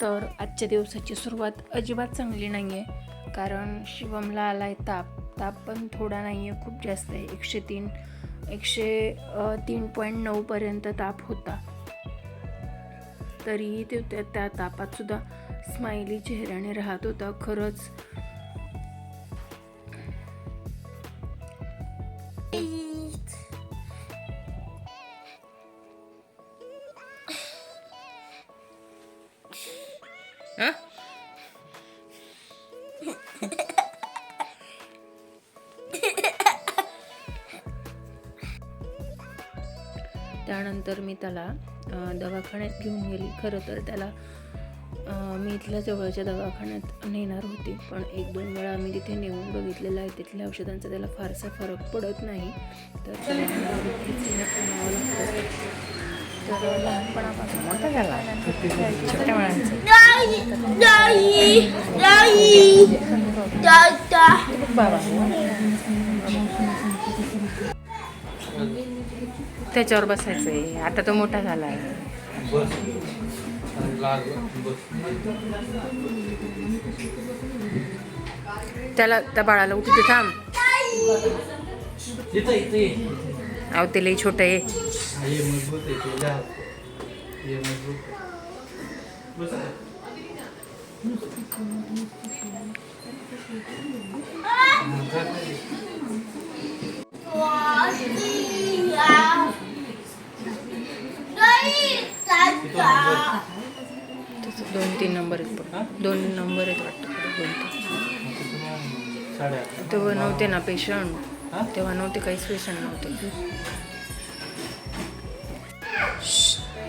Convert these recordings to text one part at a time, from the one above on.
तर आजच्या दिवसाची सुरुवात अजिबात चांगली नाही आहे कारण शिवमला आला आहे ताप. ताप पण थोडा नाही आहे खूप जास्त आहे. एकशे तीन एकशे तीन पॉईंट नऊपर्यंत ताप होता. तरीही ते त्या त्या स्माइली चेहऱ्याने राहत होता. खरंच त्यानंतर मी त्याला दवाखान्यात घेऊन गेली. खरं तर त्याला मी इथल्या जवळच्या दवाखान्यात नेणार होते. पण एक दोन वेळा मी तिथे नेऊन बघितलेलं आहे. तिथल्या औषधांचा त्याला फारसा फरक पडत नाही. तर त्याला तर लहानपणापासून मोठा झाला छोट्या बाबा त्याच्यावर बसायचं आहे आता तो मोठा झाला. आहे त्याला त्या बाळाला उठी ते थांब. अहो ते लई छोटं आहे. हा, ये मजबूत आहे ते जा. ये मजबूत. बस. हा, दोन तीन नंबर आहेत पण दोन नंबर आहेत वाटतं दोन तीन. तेव्हा नव्हते ना पेशंट हा? तेव्हा नव्हते काहीच पेशंट नव्हते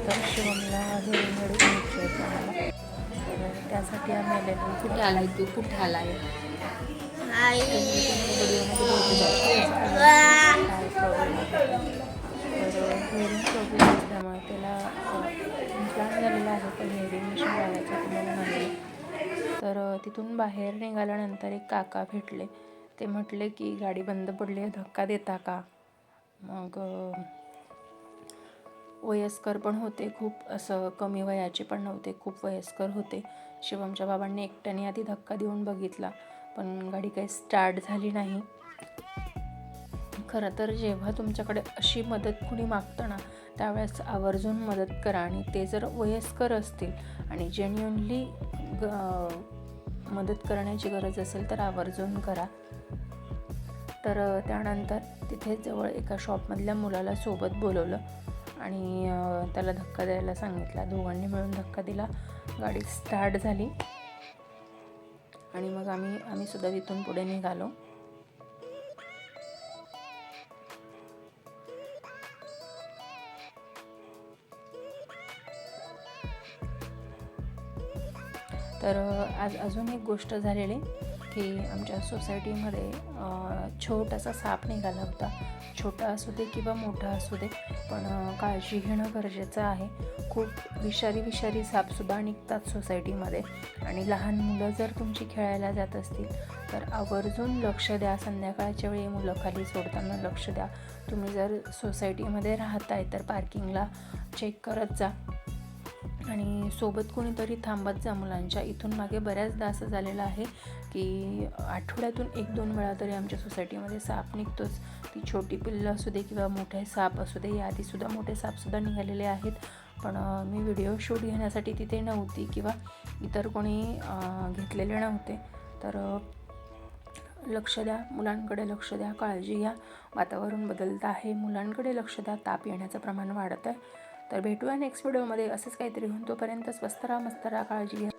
त्यानंतर शिवमला हेअरिंग मेडिसिन घ्यायचं आम्हाला तर त्यासाठी आम्ही आलेलो कुठे आलाय तू कुठे आलाय हेअरिंग प्रॉब्लेम असल्यामुळे त्याला इम्प्लांट झालेला आहे पण हेअरिंग मिशन घालायचं तुम्हाला नाही तर तिथून बाहेर निघाल्यानंतर एक काका भेटले. ते म्हटले की गाडी बंद पडली धक्का देता का? मग वयस्कर पण होते खूप असं कमी वयाचे पण नव्हते खूप वयस्कर होते. शिवमच्या बाबांनी एकट्याने आधी धक्का देऊन बघितला पण गाडी काही स्टार्ट झाली नाही. खरं तर जेव्हा तुमच्याकडे अशी मदत कुणी मागतं ना त्यावेळेस आवर्जून मदत करा आणि ते जर वयस्कर असतील आणि जेन्युनली मदत करण्याची गरज असेल तर आवर्जून करा. तर त्यानंतर तिथे जवळ एका शॉपमधल्या मुलाला सोबत बोलवलं. आणि त्याला धक्का द्यायला सांगितला. दोघांनी मिळून धक्का दिला. गाडी स्टार्ट झाली. आणि मग आम्ही आम्हीसुद्धा तिथून पुढे निघालो. तर आज अजून एक गोष्ट झालेली. की आमच्या सोसायटीमध्ये छोटासा साप निघाला होता. छोटा असू दे किंवा मोठा असू दे पण काळजी घेणं गरजेचं आहे. खूप विषारी विषारी सापसुद्धा निघतात सोसायटीमध्ये. आणि लहान मुलं जर तुमची खेळायला जात असतील तर आवर्जून लक्ष द्या. संध्याकाळच्या वेळी मुलं खाली सोडताना लक्ष द्या. तुम्ही जर सोसायटीमध्ये राहताय तर पार्किंगला चेक करत जा. आणि सोबत कोणीतरी थांबत जा मुलांच्या. इथून मागे बऱ्याचदा असं झालेलं आहे की आठवड्यातून एक दोन वेळा तरी आमच्या सोसायटीमध्ये साप निघतोच. ती छोटी पिल्लं असू दे किंवा मोठे साप असू दे याआधीसुद्धा मोठे सापसुद्धा निघालेले आहेत. पण मी व्हिडिओ शूट घेण्यासाठी तिथे नव्हती किंवा इतर कोणी घेतलेले नव्हते. तर लक्ष द्या मुलांकडे लक्ष द्या काळजी घ्या. वातावरण बदलतं आहे मुलांकडे लक्ष द्या. ताप येण्याचं प्रमाण वाढत आहे तर भेटूया नेक्स्ट व्हिडिओमध्ये असंच काहीतरी होऊन तोपर्यंत स्वस्त राहा मस्त राहा काळजी घ्या.